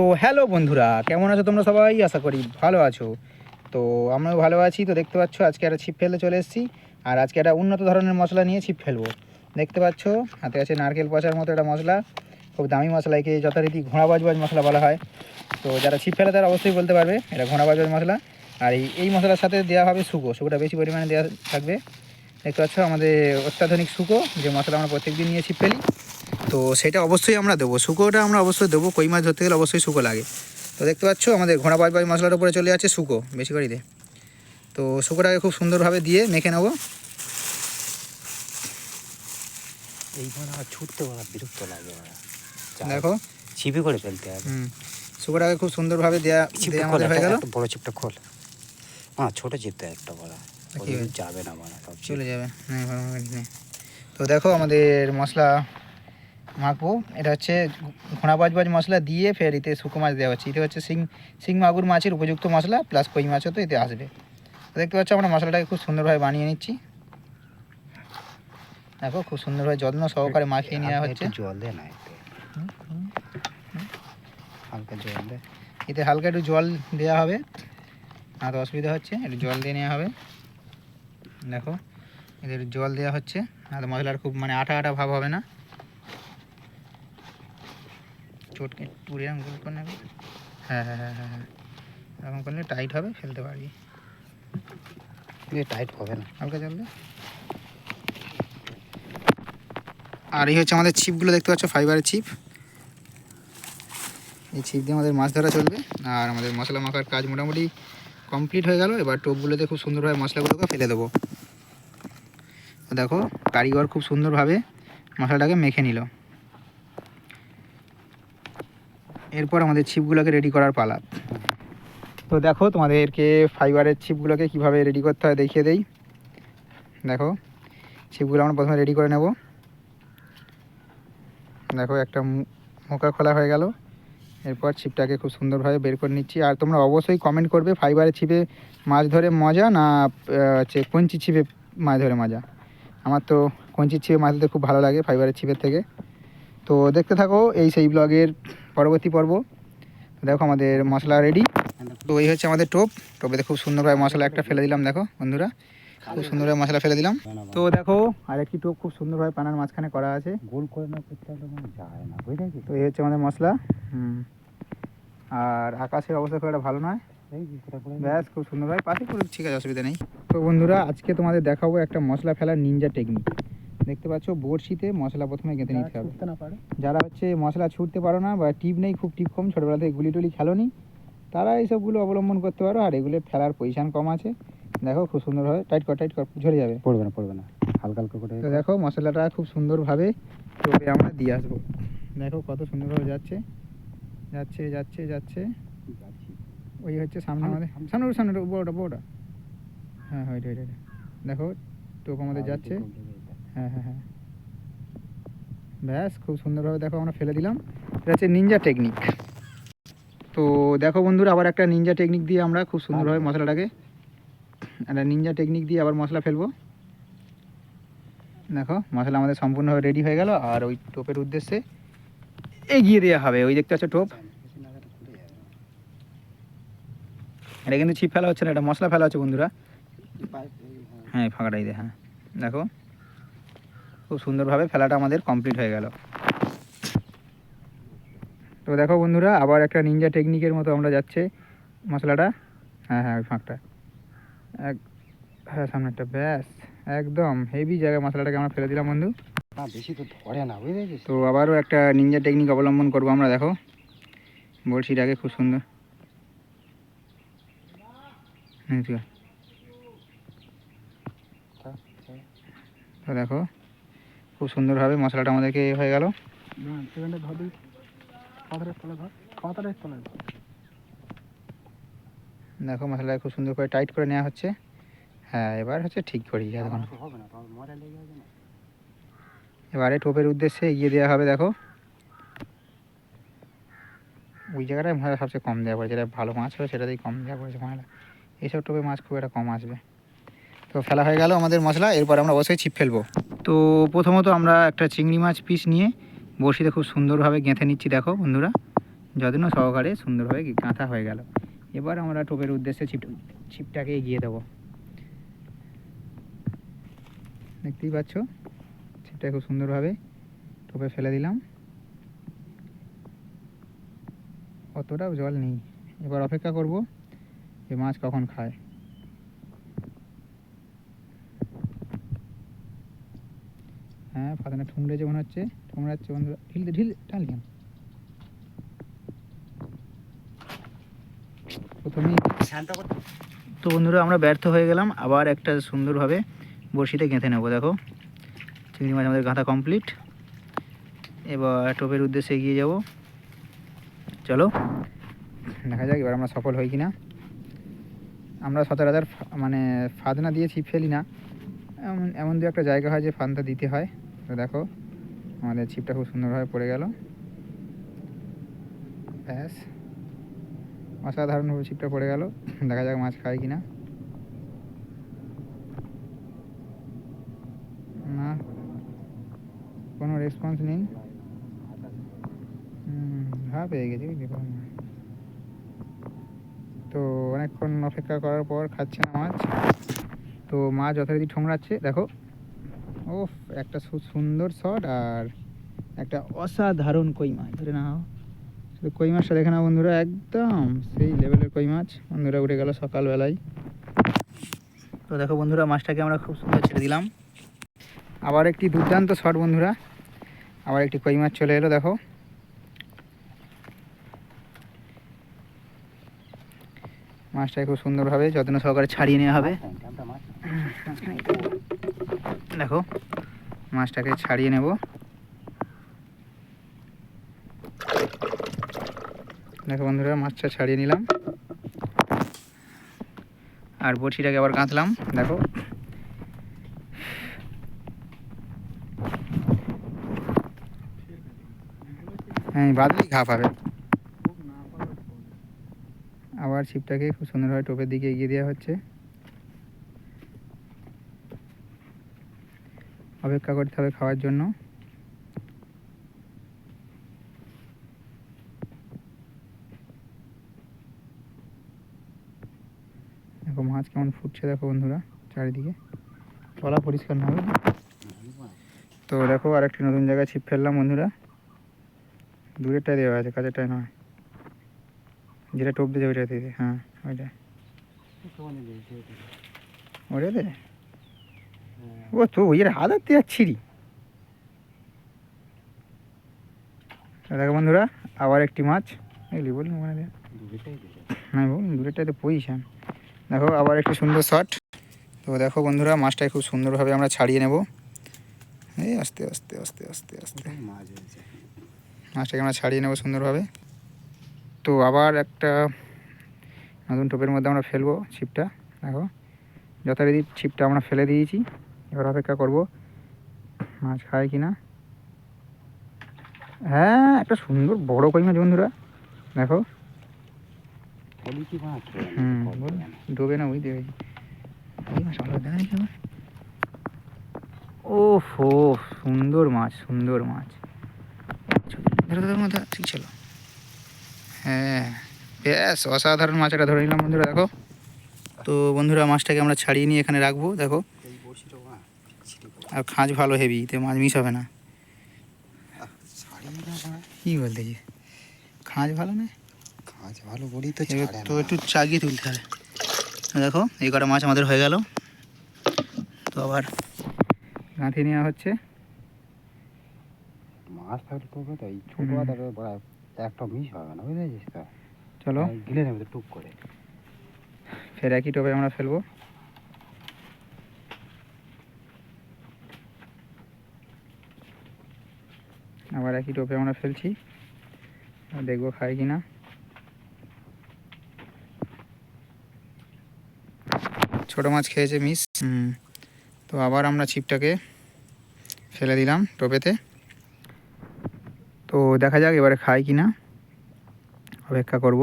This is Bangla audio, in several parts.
তো হ্যালো বন্ধুরা, কেমন আছো তোমরা সবাই? আশা করি ভালো আছো। তো আমরাও ভালো আছি, তো দেখতে পাচ্ছ আজকে একটা ছিপ ফেলে চলে এসেছি। আর আজকে একটা উন্নত ধরনের মশলা নিয়ে ছিপ ফেলব। দেখতে পাচ্ছ, হাতে আছে নারকেল পচার মতো একটা মশলা। খুব দামি মশলা, একে যথারীতি ঘোড়া বাজবাজ মশলা বলা হয়। তো যারা ছিপ ফেলে তারা অবশ্যই বলতে পারবে, এটা ঘোড়া বাজবাজ মশলা। আর এই এই মশলার সাথে দেওয়া হবে শুকো, শুকোটা বেশি পরিমাণে দেওয়া থাকবে। দেখতে পাচ্ছ আমাদের অত্যাধুনিক শুকো, যে মশলা আমরা প্রত্যেকদিন নিয়ে ছিপ ফেলি। তো সেটা অবশ্যই আমরা দেবো। শুকোটা আমরা অবশ্যই দেবো। কই মাছ ধরতে গেলে অবশ্যই শুকো লাগে। তো দেখতে পাচ্ছ আমাদের ঘোড়া বাজ বাজ মশলার উপরে চলে যাচ্ছে শুকো বেশি করে দে তো শুকোটাকে খুব সুন্দরভাবে দিয়ে মেখে নেব। এইবার আমার ছুটতে বলা বিরক্ত লাগে দেখো। ছিপে করে ফেলতে হবে। শুকোটাকে খুব সুন্দরভাবে দেওয়া ছিপে দেওয়া আমাদের হয়ে গেল। বড় ছিপটা খোল। হ্যাঁ ছোট ছিপটা একটা বড়। যাবে না মানে সব চলে যাবে। হ্যাঁ, করে নে। তো দেখো আমাদের মশলা মাখবো। এটা হচ্ছে ঘোড়া বাজ বাজ মশলা দিয়ে ফের এতে শুকো মাছ দেওয়া হচ্ছে। এটা হচ্ছে শিং শিং মাগুর মাছের উপযুক্ত মশলা প্লাস কই মাছও তো এতে আসবে। দেখতে পাচ্ছ আমরা মশলাটাকে খুব সুন্দরভাবে বানিয়ে নিচ্ছি। দেখো খুব সুন্দরভাবে যত্ন সহকারে মাখিয়ে নেওয়া হচ্ছে। জল দে না এতে হালকা জল দেয় এতে হালকা একটু জল দেওয়া হবে। না তো অসুবিধা হচ্ছে একটু জল দিয়ে নেওয়া হবে। দেখো এতে একটু জল দেওয়া হচ্ছে। না তো মশলার খুব মানে আটা আটা ভাব হবে না। চটকে এরকম গোল করে নেবে? হ্যাঁ হ্যাঁ হ্যাঁ হ্যাঁ হ্যাঁ। এরকম করলে টাইট হবে ফেলতে পারবি। টাইট হবে না। হালকা দে। আর এই হচ্ছে আমাদের ছিপগুলো দেখতে পাচ্ছ ফাইবারের ছিপ। এই ছিপ দিয়ে আমাদের মাছ ধরা চলবে। আর আমাদের মশলা মাখার কাজ মোটামুটি কমপ্লিট হয়ে গেল। এবার টোপগুলোতে খুব সুন্দরভাবে মশলাগুলোকে ফেলে দেবো। দেখো কারিগর খুব সুন্দরভাবে মশলাটাকে মেখে নিল। এরপর আমাদের ছিপগুলোকে রেডি করার পালা। তো দেখো, তোমাদেরকে ফাইবারের ছিপগুলোকে কীভাবে রেডি করতে হয় দেখিয়ে দেই। দেখো, ছিপগুলো আমরা প্রথমে রেডি করে নেব। দেখো, একটা মোকা খোলা হয়ে গেল। এরপর ছিপটাকে খুব সুন্দরভাবে বের করে নিচ্ছি। আর তোমরা অবশ্যই কমেন্ট করবে ফাইবারের ছিপে মাছ ধরে মজা না হচ্ছে কঞ্চি ছিপে মাছ ধরে মজা? আমার তো কঞ্চির ছিপে মাছ ধরতে খুব ভালো লাগে ফাইবারের ছিপের থেকে। তো দেখতে থাকো এই সেই ব্লগের পরবর্তী পর্ব। দেখো আমাদের মশলা রেডি তো এই হচ্ছে আমাদের টোপ। টোপেতে খুব সুন্দরভাবে মশলা একটা ফেলে দিলাম দেখো বন্ধুরা। খুব সুন্দরভাবে মশলা ফেলে দিলাম। তো দেখো আর একটি টোপ খুব সুন্দরভাবে পানার মাঝখানে করা আছে। গোল করে না করতে মানে যায় না তো এই হচ্ছে আমাদের মশলা। হুম। আর আকাশের অবস্থা খুব একটা ভালো নয়। ব্যাস খুব সুন্দরভাবে পাশে করে ঠিক আছে অসুবিধা নেই। তো বন্ধুরা আজকে তোমাদের দেখাবো একটা মশলা ফেলার নিনজা টেকনিক দেখতে পাচ্ছ বড়শিতে মশলা প্রথমে গেঁথে নিতে হবে। যারা হচ্ছে মশলা ছুটতে পারো না বা টিপ নেই খুব টিপ কম ছোটোবেলা থেকে গুলি টুলি খেলো নি তারা এইসবগুলো অবলম্বন করতে পারো। আর এগুলো ফেলার পজিশান কম আছে। দেখো খুব সুন্দরভাবে টাইট কর টাইট কর ঝরে যাবে। পড়বে না পড়বে না। হালকা হালকা করে তো দেখো মশলাটা খুব সুন্দরভাবে টোপে আমরা দিয়ে আসব। দেখো কত সুন্দরভাবে যাচ্ছে। যাচ্ছে যাচ্ছে যাচ্ছে। ওই হচ্ছে সামনে আমাদের সামনে। সামনে বড়টা বড়টা হ্যাঁ হ্যাঁ ওইটা, ওইটা। দেখো টোপ আমাদের যাচ্ছে। হ্যাঁ হ্যাঁ হ্যাঁ। ব্যাস খুব সুন্দরভাবে দেখো আমরা ফেলে দিলাম। এটা হচ্ছে নিনজা টেকনিক তো দেখো বন্ধুরা আবার একটা নিনজা টেকনিক দিয়ে আমরা খুব সুন্দরভাবে মশলাটাকে একটা নিনজা টেকনিক দিয়ে আবার মশলা ফেলব। দেখো মশলা আমাদের সম্পূর্ণভাবে রেডি হয়ে গেল। আর ওই টোপের উদ্দেশ্যে এগিয়ে দেওয়া হবে। ওই দেখতে পাচ্ছ টোপ? এটা কিন্তু ছিপ ফেলা হচ্ছে না এটা মশলা ফেলা হচ্ছে বন্ধুরা। হ্যাঁ। ফাঁকাটাই দে হ্যাঁ। দেখো। খুব সুন্দরভাবে ফেলাটা আমাদের কমপ্লিট হয়ে গেল। তো দেখো বন্ধুরা আবার একটা নিনজা টেকনিকের মতো আমরা যাচ্ছে। মশলাটা? হ্যাঁ হ্যাঁ ওই ফাঁকটা। এক হ্যাঁ সামনেরটা ব্যাস একদম হেভি জায়গায় মশলাটাকে আমরা ফেলে দিলাম বন্ধু। বেশি তো ধরে না বুঝেছিস তো আবারও একটা নিনজা টেকনিক অবলম্বন করব আমরা দেখো। বড়শিটাকে খুব সুন্দর। তো দেখো খুব সুন্দরভাবে মশলাটা আমাদেরকে হয়ে গেল। দেখো মশলাটা খুব সুন্দর করে টাইট করে নেওয়া হচ্ছে। হ্যাঁ এবার হচ্ছে ঠিক করি এখন এবারে টোপের উদ্দেশ্যে এগিয়ে দেওয়া হবে দেখো। ওই জায়গাটায় মশলা সবচেয়ে কম দেওয়া পড়ে যেটা ভালো মাছ হবে সেটাতেই কম দেওয়া পড়েছে। মশলা এইসব টোপে মাছ খুব একটা কম আসবে। তো ফেলা হয়ে গেল আমাদের মশলা, এরপর আমরা অবশ্যই ছিপ ফেলব। তো প্রথমত আমরা একটা চিংড়ি মাছ পিস নিয়ে বড়শিতে খুব সুন্দরভাবে গেঁথে নিচ্ছি, দেখো বন্ধুরা। যত্ন সহকারে সুন্দরভাবে গাঁথা হয়ে গেল। এবার আমরা টোপের উদ্দেশ্যে ছিপ, ছিপটাকে এগিয়ে দেবো। দেখতেই পাচ্ছ? ছিপটা খুব সুন্দরভাবে টোপে ফেলে দিলাম। অতটাও জল নেই। এবার অপেক্ষা করব যে মাছ কখন খায়। হ্যাঁ ফাদানা ঠুমড়েছে মনে হচ্ছে ঠুমড়াচ্ছে বন্ধুরা। ঢিল ঢিল টানলিয়াম প্রথমেই তো বন্ধুরা আমরা ব্যর্থ হয়ে গেলাম। আবার একটা সুন্দরভাবে বড়শিতে গেঁথে নেব দেখো। চিংড়ি মাছ আমাদের গাঁথা কমপ্লিট এবার টোপের উদ্দেশ্যে এগিয়ে যাব। চলো দেখা যাক এবার আমরা সফল হই কিনা। আমরা সচরাচর মানে ফাদনা দিয়ে ছিপ ফেলি না। এমন এমন দু একটা জায়গা হয় যে ফানটা দিতে হয়। তো দেখো, আমাদের ছিপটা খুব সুন্দরভাবে পড়ে গেল। ব্যাস। অসাধারণভাবে ছিপটা পড়ে গেল। দেখা যাক মাছ খায় কিনা। না। কোনো রেসপন্স নেই। ঘা পেয়ে গেছে তো অনেকক্ষণ অপেক্ষা করার পর খাচ্ছে না মাছ। তো মাছ যথারীতি ঠোংরাচ্ছে দেখো। ও একটা সুন্দর শট আর একটা অসাধারণ কই মাছ ধরে না শুধু কই মাছটা দেখে না বন্ধুরা একদম সেই লেভেলের কই মাছ। বন্ধুরা উঠে গেল সকালবেলায়। তো দেখো বন্ধুরা মাছটাকে আমরা খুব সুন্দর ছেড়ে দিলাম। আবার একটি দুর্দান্ত শট বন্ধুরা। আবার একটি কই মাছ চলে এলো দেখো। মাছটাকে খুব সুন্দরভাবে যত্ন সহকারে ছাড়িয়ে নেওয়া হবে। মাছ। দেখো, মাছটাকে ছাড়িয়ে নেব। দেখো বন্ধুরা, মাছটা ছাড়িয়ে নিলাম। আর বড়শিটাকে আবার গাঁথলাম দেখো। হ্যাঁ বাদলেই ঘা পাবে। আবার ছিপটাকে খুব সুন্দরভাবে টোপের দিকে এগিয়ে দেওয়া হচ্ছে। অপেক্ষা করতে হবে খাওয়ার জন্য। দেখো মাছ কেমন ফুটছে দেখো বন্ধুরা চারিদিকে। তলা পরিষ্কার না হবে? তো দেখো আরেকটি নতুন জায়গায় ছিপ ফেললাম বন্ধুরা। দূরেরটায় দেওয়া আছে কাছেরটায় নয়। যেটা টোপ দিয়েছে ওইটাতে হ্যাঁ ওইটা ওইটাতে? তো ওই হাত হাতে যাচ্ছিরি দেখো বন্ধুরা আবার একটি মাছ। এগুলি বলুন ওখানে হ্যাঁ বলুন দূরেরটাতে পজিশন দেখো আবার একটি সুন্দর শট তো দেখো বন্ধুরা মাছটাকে খুব সুন্দরভাবে আমরা ছাড়িয়ে নেব। এই আস্তে আস্তে আস্তে আস্তে আস্তে। মাছ মাছটাকে আমরা ছাড়িয়ে নেব সুন্দরভাবে। তো আবার একটা নতুন টোপের মধ্যে আমরা ফেলব ছিপটা। দেখো যথারীতি ছিপটা আমরা ফেলে দিয়েছি। এবার অপেক্ষা করব। মাছ খায় কি না হ্যাঁ একটা সুন্দর বড় কই মাছ বন্ধুরা। দেখো। হুম, ডোবে না বুঝতে পেরেছি এই মাছ ভালো দেখা হো সুন্দর মাছ সুন্দর মাছ। ধরো ধরো ঠিক ছিল হ্যাঁ ব্যাস, অসাধারণ মাছ এটা ধরে নিলাম বন্ধুরা, দেখো। তো বন্ধুরা, মাছটাকে আমরা ছাড়িয়ে নিয়ে এখানে রাখব, দেখো। আর খাঁজ ভালো হেভি তে মাছ মিস হবে না। কী বলতেছি খাঁজ ভালো না কাজ ভালো বলি তো তো একটু চাগিয়ে তুলতে হবে। দেখো এই কটা মাছ আমাদের হয়ে গেল। তো আবার গাঁথি নেওয়া হচ্ছে। মাছ থাকলে তো এই ছোট বড় একটা মিস হবে না বুঝেছিস তো? চলো। গিলে নেবে টুক করে। ফের একই টোপে আমরা ফেলব। আবার একই টোপে আমরা ফেলছি। দেখব খায় কি না ছোটো মাছ খেয়েছে মিস। তো আবার আমরা ছিপটাকে ফেলে দিলাম টোপেতে। তো দেখা যাক এবারে খায় কি না অপেক্ষা করব।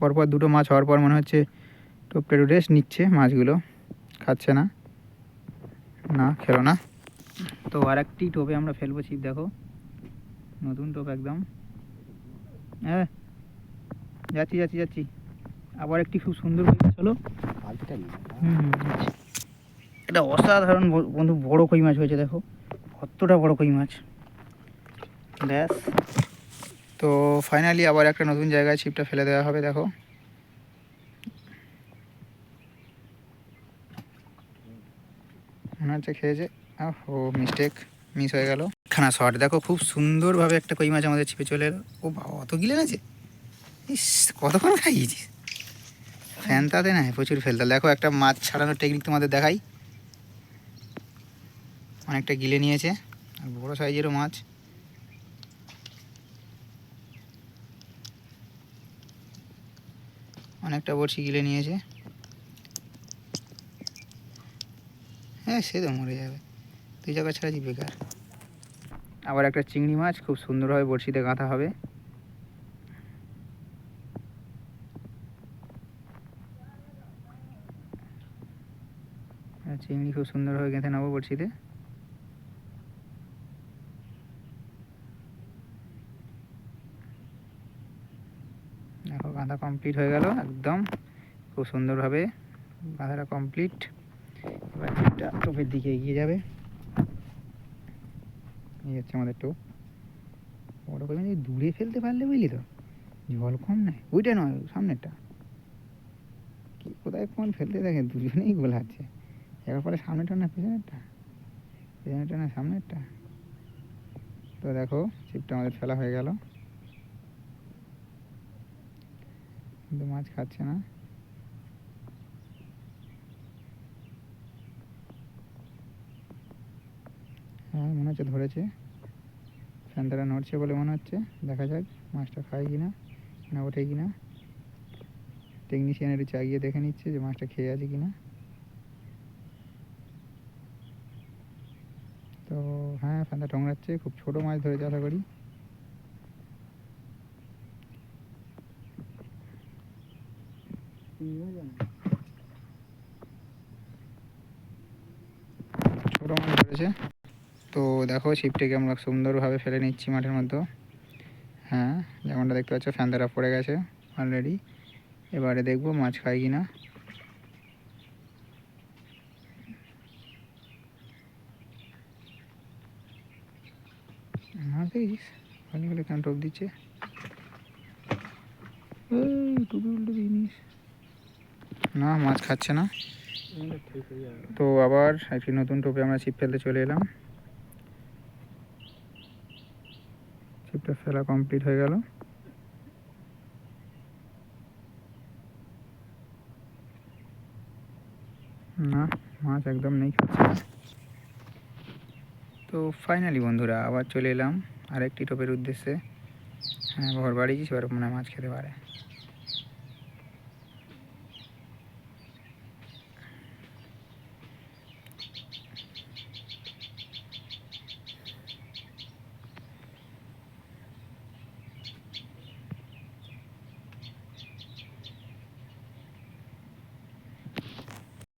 পরপর দুটো মাছ হওয়ার পর মনে হচ্ছে টোপটা একটু রেস্ট নিচ্ছে মাছগুলো। খাচ্ছে না। না খেলো না। তো আর একটি টোপে আমরা ফেলব ছিপ দেখো। নতুন টোপ একদম। হ্যাঁ। যাচ্ছি যাচ্ছি যাচ্ছি। আবার একটি খুব সুন্দর হুম আচ্ছা। এটা অসাধারণ বন্ধু বড় কই মাছ হয়েছে দেখো। কতটা বড় কই মাছ। ব্যাস। তো ফাইনালি আবার একটা নতুন জায়গায় ছিপটা ফেলে দেওয়া হবে দেখো। হচ্ছে খেয়েছে। ও মিস্টেক মিস হয়ে গেল। খানা শট দেখো, খুব সুন্দরভাবে একটা কই মাছ আমাদের ছিপে চলে এলো। ও বাবা, অত গিলে আছে ইস, কতক্ষণ খাইয়েছিস? ফ্যানটাতে না প্রচুর ফেলতে দেখো, একটা মাছ ছাড়ানোর টেকনিক তোমাদের দেখাই। অনেকটা গিলে নিয়েছে। আর বড়ো সাইজেরও মাছ। অনেকটা বড়শি গিলে নিয়েছে। হ্যাঁ সে তো মরে যাবে। তুই জায়গা ছাড়া যে বেকার। আবার একটা চিংড়ি মাছ, খুব সুন্দরভাবে বড়শিতে গাঁথা হবে। চিংড়ি খুব সুন্দরভাবে গেঁথে নেব বড়শিতে। দেখো, গাঁথা কমপ্লিট হয়ে গেল, একদম। খুব সুন্দরভাবে গাঁথাটা কমপ্লিট এবার ছিপটা টোপের দিকে এগিয়ে যাবে। এই হচ্ছে আমাদের টোপ। বড় করে যদি দূরে ফেলতে পারলে বুঝলি তো, জল কম নেয়। ওইটা নয়, সামনেরটা। কি কোথায় কোন ফেলতে দেখে, দুজনেই গোলাচ্ছে। এবার পরে সামনেটা না পেছনেরটা? পেছনেরটা না সামনেরটা? তো দেখো, ছিপটা আমাদের ফেলা হয়ে গেল। কিন্তু মাছ খাচ্ছে না। হ্যাঁ মনে হচ্ছে ধরেছে। ফ্যানটারা নড়ছে বলে মনে হচ্ছে। দেখা যাক, মাছটা খায় কি না না ওঠে কি না টেকনিশিয়ান একটু চাগিয়ে দেখে নিচ্ছে যে মাছটা খেয়ে আছে কি না তো হ্যাঁ ফ্যানটা টংরাচ্ছে খুব ছোট মাছ ধরেছে আশা করি। ছোট মাছ ধরেছে। তো দেখো ছিপটিকে আমরা সুন্দরভাবে ফেলে নিচ্ছি মাঠের মধ্যে। হ্যাঁ যেমনটা দেখতে পাচ্ছ ফ্যান দ্বারা পড়ে গেছে অলরেডি এবারে দেখব মাছ খায় কি না কেন টোপ দিচ্ছে? না, মাছ খাচ্ছে না। তো আবার একটি নতুন টোপে আমরা ছিপ ফেলতে চলে এলাম। ছিপটা ফেলা কমপ্লিট হয়ে গেল। না, মাছ একদম নেই খাচ্ছে। তো ফাইনালি বন্ধুরা, আবার চলে এলাম আরেকটি টোপের উদ্দেশ্যে। হ্যাঁ ঘর বাড়ি এবার মনে মাছ খেতে পারে।